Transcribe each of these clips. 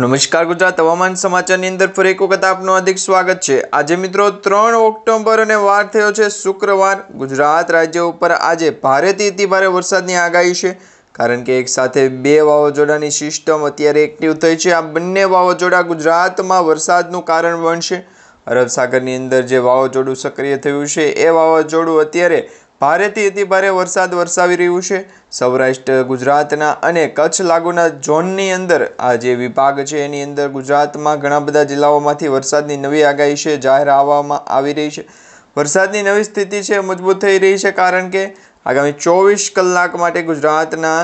નમસ્કાર ગુજરાત, હવામાન સમાચારની અંદર ફરી એક વખત આપનું અધિક સ્વાગત છે. આજે મિત્રો ત્રણ ઓક્ટોબર અને વાર થયો છે શુક્રવાર. ગુજરાત રાજ્ય ઉપર આજે ભારેથી અતિ ભારે વરસાદની આગાહી છે. કારણ કે એક સાથે બે વાવાઝોડાની સિસ્ટમ અત્યારે એક્ટિવ થઈ છે. આ બંને વાવાઝોડા ગુજરાતમાં વરસાદનું કારણ બનશે. અરબ સાગરની અંદર જે વાવાઝોડું સક્રિય થયું છે, એ વાવાઝોડું અત્યારે ભારેથી અતિ ભારે વરસાદ વરસાવી રહ્યું છે. સૌરાષ્ટ્ર, ગુજરાતના અને કચ્છ લાગુના ઝોનની અંદર આ જે વિભાગ છે, એની અંદર ગુજરાતમાં ઘણા બધા જિલ્લાઓમાંથી વરસાદની નવી આગાહી છે, જાહેર આવવામાં આવી રહી છે. વરસાદની નવી સ્થિતિ છે મજબૂત થઈ રહી છે, કારણ કે આગામી ચોવીસ કલાક માટે ગુજરાતના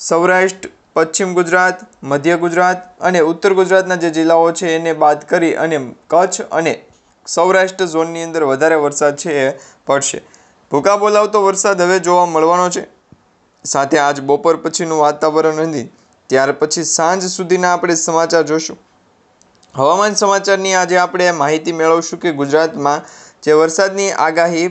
સૌરાષ્ટ્ર, પશ્ચિમ ગુજરાત, મધ્ય ગુજરાત અને ઉત્તર ગુજરાતના જે જિલ્લાઓ છે, એને બાદ કરી અને કચ્છ અને સૌરાષ્ટ્ર ઝોનની અંદર વધારે વરસાદ છે, એ પડશે. ભૂકા બોલાવતો વરસાદ હવે જોવા મળવાનો છે. સાથે આજ બપોર પછીનું વાતાવરણ નથી, ત્યાર પછી સાંજ સુધીના આપણે સમાચાર જોશું. હવામાન સમાચારની આજે આપણે માહિતી મેળવશું કે ગુજરાતમાં જે વરસાદની આગાહી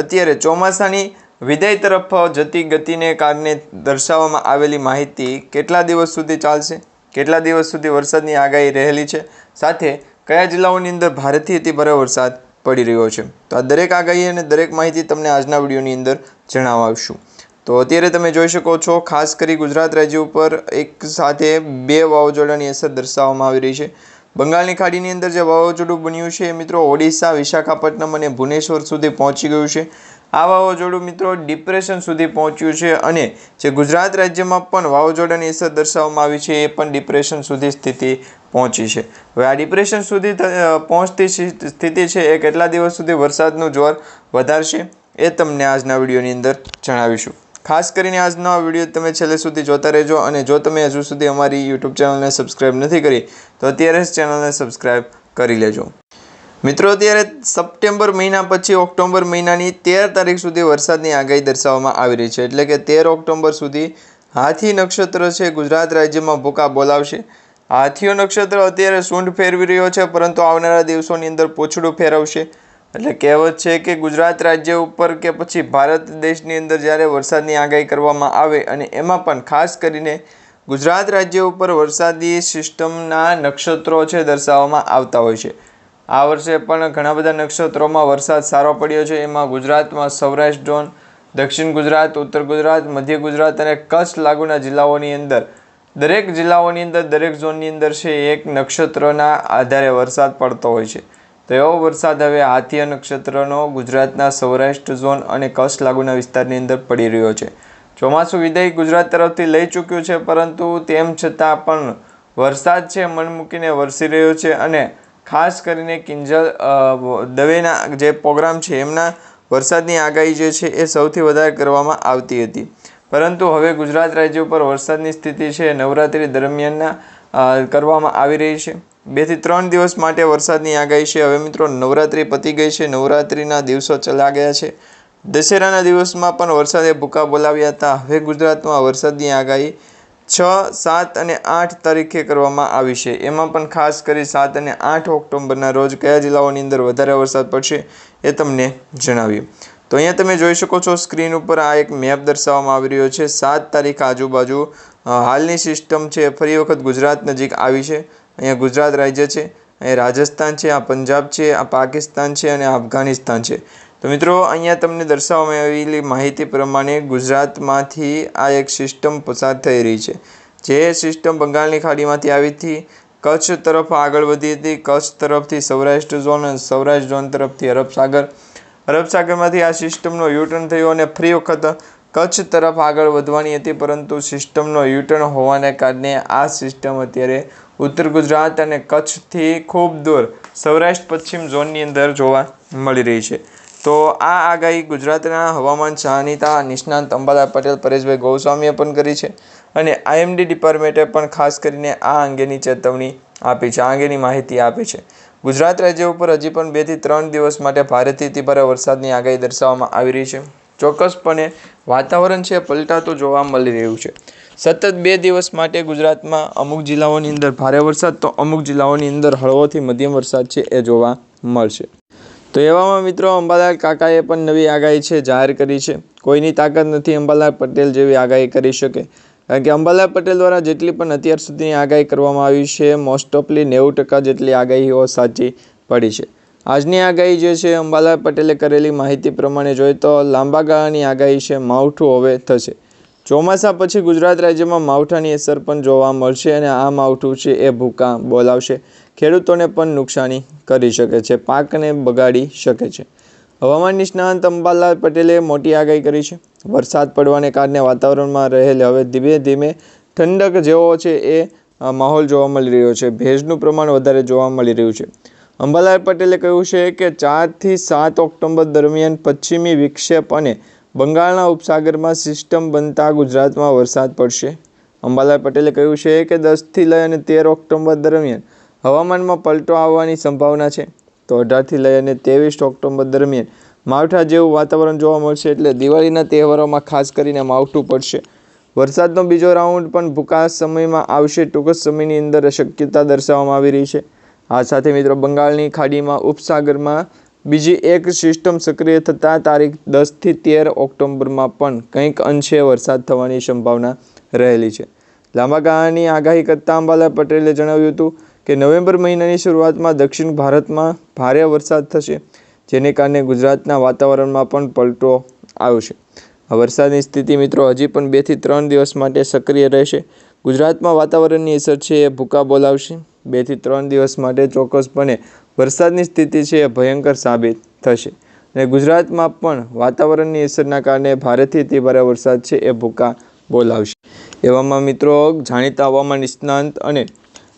અત્યારે ચોમાસાની વિદાય તરફ જતી ગતિને કારણે દર્શાવવામાં આવેલી માહિતી કેટલા દિવસ સુધી ચાલશે, કેટલા દિવસ સુધી વરસાદની આગાહી રહેલી છે, સાથે કયા જિલ્લાઓની અંદર ભારેથી અતિભારે વરસાદ પડી રહ્યો છે. તો આ દરેક આગાહી અને દરેક માહિતી તમને આજના વિડીયોની અંદર જણાવશું. તો અત્યારે તમે જોઈ શકો છો, ખાસ કરી ગુજરાત રાજ્ય ઉપર એક સાથે બે વાવાઝોડાની અસર દર્શાવવામાં આવી રહી છે. બંગાળની ખાડીની અંદર જે વાવાઝોડું બન્યું છે એ મિત્રો ઓડિશા, વિશાખાપટ્ટનમ અને ભુવનેશ્વર સુધી પહોંચી ગયું છે. આ વાવાઝોડું મિત્રો ડિપ્રેશન સુધી પહોંચ્યું છે અને જે ગુજરાત રાજ્યમાં પણ વાવાઝોડાની અસર દર્શાવવામાં આવી છે એ પણ ડિપ્રેશન સુધી સ્થિતિ પહોંચી છે. હવે આ ડિપ્રેશન સુધી પહોંચતી સ્થિતિ છે એ કેટલા દિવસ સુધી વરસાદનું જોર વધારશે એ તમને આજના વિડીયોની અંદર જણાવીશું. ખાસ કરીને આજનો આ વીડિયો તમે છેલ્લે સુધી જોતા રહેજો અને જો તમે હજુ સુધી અમારી યુટ્યુબ ચેનલને સબસ્ક્રાઈબ નથી કરી, તો અત્યારે જ ચેનલને સબસ્ક્રાઈબ કરી લેજો. મિત્રો, અત્યારે સપ્ટેમ્બર મહિના પછી ઓક્ટોબર મહિનાની તેર તારીખ સુધી વરસાદની આગાહી દર્શાવવામાં આવી રહી છે. એટલે કે તેર ઓક્ટોબર સુધી હાથી નક્ષત્ર છે ગુજરાત રાજ્યમાં ભૂકા બોલાવશે. હાથીઓ નક્ષત્ર અત્યારે સૂંઢ ફેરવી રહ્યો છે, પરંતુ આવનારા દિવસોની અંદર પૂંછડું ફેરવશે. એટલે કહેવત છે કે ગુજરાત રાજ્ય ઉપર કે પછી ભારત દેશની અંદર જ્યારે વરસાદની આગાહી કરવામાં આવે અને એમાં પણ ખાસ કરીને ગુજરાત રાજ્ય ઉપર વરસાદી સિસ્ટમના નક્ષત્રો છે દર્શાવવામાં આવતા હોય છે. આ વર્ષે પણ ઘણા બધા નક્ષત્રોમાં વરસાદ સારો પડ્યો છે. એમાં ગુજરાતમાં સૌરાષ્ટ્ર ઝોન, દક્ષિણ ગુજરાત, ઉત્તર ગુજરાત, મધ્ય ગુજરાત અને કચ્છ લાગુના જિલ્લાઓની અંદર દરેક જિલ્લાઓની અંદર, દરેક ઝોનની અંદર છે, એક નક્ષત્રના આધારે વરસાદ પડતો હોય છે. તો એવો વરસાદ હવે હાથીય નક્ષત્રનો ગુજરાતના સૌરાષ્ટ્ર ઝોન અને કચ્છ લાગુના વિસ્તારની અંદર પડી રહ્યો છે. ચોમાસું વિદાય ગુજરાત તરફથી લઈ ચૂક્યું છે, પરંતુ તેમ છતાં પણ વરસાદ છે, મન મૂકીને વરસી રહ્યો છે અને ખાસ કરીને કિંજલ દવેના જે પ્રોગ્રામ છે, એમના વરસાદની આગાહી જે છે એ સૌથી વધારે કરવામાં આવતી હતી. પરંતુ હવે ગુજરાત રાજ્ય ઉપર વરસાદની સ્થિતિ છે, નવરાત્રિ દરમિયાનના કરવામાં આવી રહી છે. બેથી ત્રણ દિવસ માટે વરસાદની આગાહી છે. હવે મિત્રો, નવરાત્રિ પતી ગઈ છે. નવરાત્રિના દિવસો ચલા ગયા છે. દશેરાના દિવસમાં પણ વરસાદે ભૂકા બોલાવ્યા હતા. હવે ગુજરાતમાં વરસાદની આગાહી છ, સાત અને આઠ તારીખે કરવામાં આવી છે. એમાં પણ ખાસ કરી સાત અને આઠ ઓક્ટોબરના રોજ કયા જિલ્લાઓની અંદર વધારે વરસાદ પડશે એ તમને જણાવ્યું તો અહીંયા તમે જોઈ શકો છો સ્ક્રીન ઉપર આ એક મેપ દર્શાવવામાં આવી રહ્યો છે. સાત તારીખ આજુબાજુ હાલની સિસ્ટમ છે ફરી વખત ગુજરાત નજીક આવી છે. અહીંયા ગુજરાત રાજ્ય છે, અહીંયા રાજસ્થાન છે, આ પંજાબ છે, આ પાકિસ્તાન છે અને અફઘાનિસ્તાન છે. તો મિત્રો, અહીંયા તમને દર્શાવવામાં આવેલી માહિતી પ્રમાણે ગુજરાતમાંથી આ એક સિસ્ટમ પસાર થઈ રહી છે. જે સિસ્ટમ બંગાળની ખાડીમાંથી આવી હતી, કચ્છ તરફ આગળ વધી હતી. કચ્છ તરફથી સૌરાષ્ટ્ર ઝોન અને સૌરાષ્ટ્ર ઝોન તરફથી અરબ સાગર. અરબ સાગરમાંથી આ સિસ્ટમનો યુટર્ન થયો અને ફરી વખત કચ્છ તરફ આગળ વધવાની હતી, પરંતુ સિસ્ટમનો યુટર્ન હોવાને કારણે આ સિસ્ટમ અત્યારે ઉત્તર ગુજરાત અને કચ્છથી ખૂબ દૂર સૌરાષ્ટ્ર પશ્ચિમ ઝોનની અંદર જોવા મળી રહી છે. તો આ આગાહી ગુજરાતના હવામાન જાણીતા નિષ્ણાંત અંબાલા પટેલ, પરેશભાઈ ગોસ્વામીએ પણ કરી છે અને આઈએમડી ડિપાર્ટમેન્ટે પણ ખાસ કરીને આ અંગેની ચેતવણી આપી છે, આ અંગેની માહિતી આપી છે. ગુજરાત રાજ્ય ઉપર હજી પણ બેથી ત્રણ દિવસ માટે ભારેથી અતિભારે વરસાદની આગાહી દર્શાવવામાં આવી રહી છે. ચોક્કસપણે વાતાવરણ છે પલટાતું જોવા મળી રહ્યું છે. સતત બે દિવસ માટે ગુજરાતમાં અમુક જિલ્લાઓની અંદર ભારે વરસાદ તો અમુક જિલ્લાઓની અંદર હળવોથી મધ્યમ વરસાદ છે એ જોવા મળશે. તો એવામાં મિત્રો અંબાલાલ કાકાએ પણ નવી આગાહી છે જાહેર કરી છે. કોઈની તાકાત નથી અંબાલાલ પટેલ જેવી આગાહી કરી શકે. કારણ કે અંબાલાલ પટેલ દ્વારા જેટલી પણ અત્યાર સુધીની આગાહી કરવામાં આવી છે મોસ્ટ ઓફલી નેવું ટકા જેટલી આગાહીઓ સાચી પડી છે. આજની આગાહી જે છે, અંબાલાલ પટેલે કરેલી માહિતી પ્રમાણે જોઈએ તો લાંબા ગાળાની આગાહી છે, માવઠું હવે થશે. ચોમાસા પછી ગુજરાત રાજ્યમાં માવઠાની અસર પણ જોવા મળશે અને આ માવઠું છે એ ભૂકા બોલાવશે. ખેડૂતોને પણ નુકસાની કરી શકે છે, પાકને બગાડી શકે છે. હવામાન નિષ્ણાંત અંબાલાલ પટેલે મોટી આગાહી કરી છે. વરસાદ પડવાને કારણે વાતાવરણમાં રહેલ હવે ધીમે ધીમે ઠંડક જેવો છે એ માહોલ જોવા મળી રહ્યો છે. ભેજનું પ્રમાણ વધારે જોવા મળી રહ્યું છે. અંબાલાલ પટેલે કહ્યું છે કે ચારથી સાત ઓક્ટોબર દરમિયાન પશ્ચિમી વિક્ષેપ અને બંગાળના ઉપસાગરમાં સિસ્ટમ બનતા ગુજરાતમાં વરસાદ પડશે. અંબાલાલ પટેલે કહ્યું છે કે દસથી લઈ અને તેર ઓક્ટોબર દરમિયાન હવામાનમાં પલટો આવવાની સંભાવના છે. તો અઢારથી લઈ અને ત્રેવીસ ઓક્ટોબર દરમિયાન માવઠા જેવું વાતાવરણ જોવા મળશે એટલે દિવાળીના તહેવારોમાં ખાસ કરીને માવઠું પડશે. વરસાદનો બીજો રાઉન્ડ પણ ભૂકા સમયમાં આવશે. ટૂંક જ સમયની અંદર શક્યતા દર્શાવવામાં આવી રહી છે. આ સાથે મિત્રો, બંગાળની ખાડીમાં ઉપસાગરમાં બીજી એક સિસ્ટમ સક્રિય થતાં તારીખ દસથી તેર ઓક્ટોબરમાં પણ કંઈક અંશે વરસાદ થવાની સંભાવના રહેલી છે. લાંબા ગાળાની આગાહી કરતાં અંબાલાલ પટેલે જણાવ્યું હતું કે નવેમ્બર મહિનાની શરૂઆતમાં દક્ષિણ ભારતમાં ભારે વરસાદ થશે, જેને કારણે ગુજરાતના વાતાવરણમાં પણ પલટો આવશે. આ વરસાદની સ્થિતિ મિત્રો હજી પણ બેથી ત્રણ દિવસ માટે સક્રિય રહેશે. ગુજરાતમાં વાતાવરણની અસર છે એ ભૂકા બોલાવશે. બેથી ત્રણ દિવસ માટે ચોક્કસપણે વરસાદની સ્થિતિ છે એ ભયંકર સાબિત થશે. અને ગુજરાતમાં પણ વાતાવરણની અસરના કારણે ભારેથી અતિ ભારે વરસાદ છે એ ભૂકા બોલાવશે. એવામાં મિત્રો જાણીતા હવામાન નિષ્ણાંત અને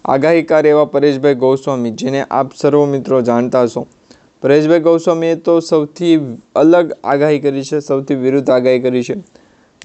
આગાહીકાર એવા પરેશભાઈ ગોસ્વામી, જેને આપ સર્વ મિત્રો જાણતા હશો. પરેશભાઈ ગૌસ્વામીએ તો સૌથી અલગ આગાહી કરી છે, સૌથી વિરુદ્ધ આગાહી કરી છે.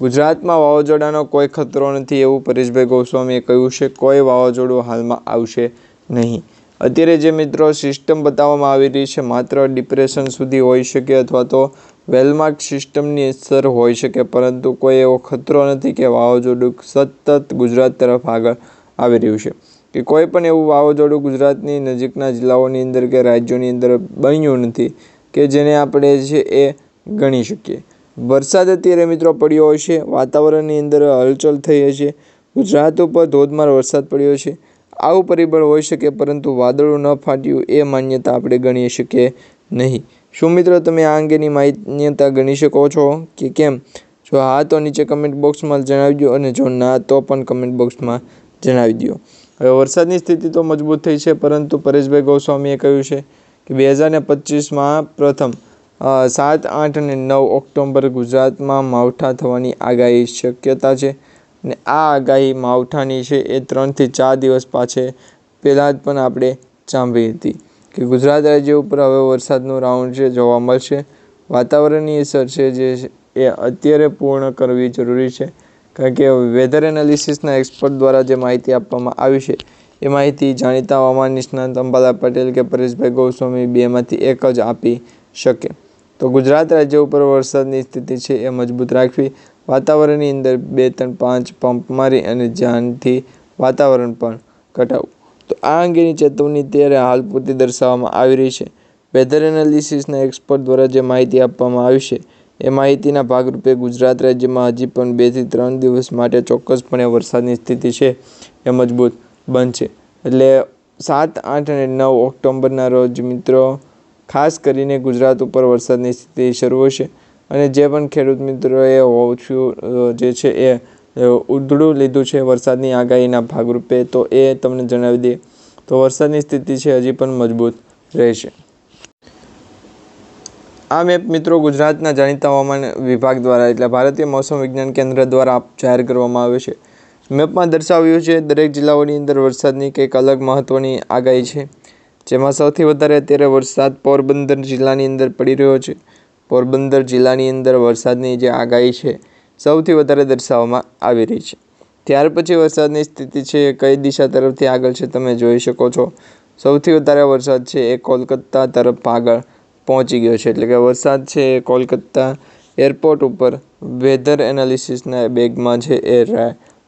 ગુજરાતમાં વાવાઝોડાનો કોઈ ખતરો નથી એવું પરેશભાઈ ગૌસ્વામીએ કહ્યું છે, કોઈ વાવાઝોડું હાલમાં આવશે નહીં. અત્યારે જે મિત્રો સિસ્ટમ બતાવવામાં આવી રહી છે, માત્ર ડિપ્રેશન સુધી હોઈ શકે અથવા તો વેલમાર્ક સિસ્ટમની અસર હોઈ શકે, પરંતુ કોઈ એવો ખતરો નથી કે વાવાઝોડું સતત ગુજરાત તરફ આગળ આવી રહ્યું છે. કે કોઈ પણ એવું વાવાઝોડું ગુજરાતની નજીકના જિલ્લાઓની અંદર કે રાજ્યોની અંદર બન્યું નથી કે જેને આપણે છે એ ગણી શકીએ. વરસાદ અત્યારે મિત્રો પડ્યો હશે, વાતાવરણની અંદર હલચલ થઈ હશે, ગુજરાત ઉપર ધોધમાર વરસાદ પડ્યો છે, આવું પરિબળ હોઈ શકે પરંતુ વાદળું ન ફાટ્યું એ માન્યતા આપણે ગણી શકીએ નહીં. શું મિત્રો તમે આ અંગેની માન્યતા ગણી શકો છો કે કેમ? જો હા તો નીચે કમેન્ટ બોક્સમાં જણાવી દો અને જો ના તો પણ કમેન્ટ બોક્સમાં જણાવી દો હવે વરસાદની સ્થિતિ તો મજબૂત થઈ છે, પરંતુ પરેશભાઈ ગોસ્વામીએ કહ્યું છે કે બે હજાર ને પચીસમાં પ્રથમ સાત, આઠ અને નવ ઓક્ટોબર ગુજરાતમાં માવઠા થવાની આગાહી શક્યતા છે અને આ આગાહી માવઠાની છે એ ત્રણથી ચાર દિવસ પાછે પહેલાં જ પણ આપણે સાંભળી હતી કે ગુજરાત રાજ્ય ઉપર હવે વરસાદનું રાઉન્ડ છે, જોવા મળશે. વાતાવરણની અસર છે જે એ અત્યારે પૂર્ણ કરવી જરૂરી છે. કારણ કે વેધર એનાલિસિસના એક્સપર્ટ દ્વારા જે માહિતી આપવામાં આવી છે, એ માહિતી જાણીતા હવામાન નિષ્ણાંત અંબાલા પટેલ કે પરેશભાઈ ગોસ્વામી બેમાંથી એક જ આપી શકે. તો ગુજરાત રાજ્ય ઉપર વરસાદની સ્થિતિ છે એ મજબૂત રાખવી, વાતાવરણની અંદર બે ત્રણ પાંચ પંપ મારી અને જાનથી વાતાવરણ પણ ઘટાડવું. તો આ અંગેની ચેતવણી ત્યારે હાલ પૂરતી દર્શાવવામાં આવી રહી છે. વેધર એનાલિસિસના એક્સપર્ટ દ્વારા જે માહિતી આપવામાં આવી છે એ માહિતીના ભાગરૂપે ગુજરાત રાજ્યમાં હજી પણ બેથી ત્રણ દિવસ માટે ચોક્કસપણે વરસાદની સ્થિતિ છે, એ મજબૂત બનશે. એટલે સાત, આઠ અને નવ ઓક્ટોબરના રોજ મિત્રો, ખાસ કરીને ગુજરાત ઉપર વરસાદની સ્થિતિ શરૂ હશે. અને જે પણ ખેડૂત મિત્રોએ ઓછું જે છે એ ઉધડું લીધું છે વરસાદની આગાહીના ભાગરૂપે, તો એ તમને જણાવી દઈએ. તો વરસાદની સ્થિતિ છે, હજી પણ મજબૂત રહેશે. આ મેપ મિત્રો ગુજરાતના જાણીતા હવામાન વિભાગ દ્વારા એટલે ભારતીય મોસમ વિજ્ઞાન કેન્દ્ર દ્વારા જાહેર કરવામાં આવ્યો છે. મેપમાં દર્શાવ્યું છે, દરેક જિલ્લાઓની અંદર વરસાદની કંઈક અલગ મહત્ત્વની આગાહી છે. જેમાં સૌથી વધારે અત્યારે વરસાદ પોરબંદર જિલ્લાની અંદર પડી રહ્યો છે. પોરબંદર જિલ્લાની અંદર વરસાદની જે આગાહી છે, સૌથી વધારે દર્શાવવામાં આવી રહી છે. ત્યાર પછી વરસાદની સ્થિતિ છે કઈ દિશા તરફથી આગળ છે તમે જોઈ શકો છો. સૌથી વધારે વરસાદ છે એ કોલકાતા તરફ આગળ. પહોંચી ગયો છે. એટલે કે વરસાદ છે એ કોલકાતા એરપોર્ટ ઉપર વેધર એનાલિસિસના બેગમાં છે એ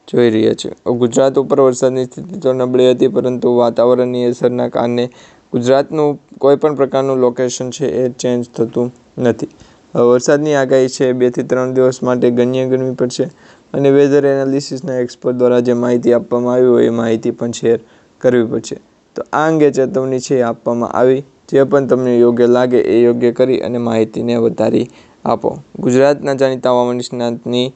જોઈ રહ્યા છે. ગુજરાત ઉપર વરસાદની સ્થિતિ તો નબળી હતી, પરંતુ વાતાવરણની અસરના કારણે ગુજરાતનું કોઈ પણ પ્રકારનું લોકેશન છે એ ચેન્જ થતું નથી. વરસાદની આગાહી છે બેથી ત્રણ દિવસ માટે ગણ્ય ગણવી પડશે અને વેધર એનાલિસિસના એક્સપર્ટ દ્વારા જે માહિતી આપવામાં આવી હોય એ માહિતી પણ શેર કરવી પડશે. તો આ અંગે ચેતવણી છે આપવામાં આવી જે પણ તમને યોગ્ય લાગે એ યોગ્ય કરી અને માહિતીને વધારી આપો. ગુજરાતના જાણીતા હવામાન નિષ્ણાતની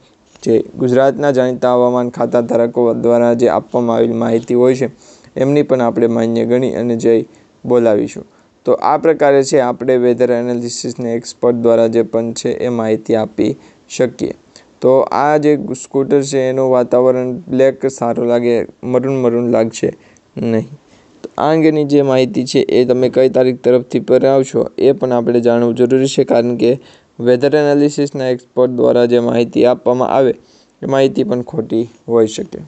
જે ગુજરાતના જાણીતા હવામાન ખાતા ધારકો દ્વારા જે આપવામાં આવેલી માહિતી હોય છે, એમની પણ આપણે માન્ય ગણી અને જય બોલાવીશું. તો આ પ્રકારે છે આપણે વેધર એનાલિસિસને એક્સપર્ટ દ્વારા જે પણ છે એ માહિતી આપી શકીએ. તો આ જે સ્કૂટર છે એનું વાતાવરણ બ્લેક સારું લાગે, મરૂન મરૂન લાગશે નહીં. આ અંગેની જે માહિતી છે એ તમે કઈ તારીખ તરફથી આવશો એ પણ આપણે જાણવું જરૂરી છે, કારણ કે વેધર એનાલિસિસના એક્સપર્ટ દ્વારા જે માહિતી આપવામાં આવે, એ માહિતી પણ ખોટી હોઈ શકે.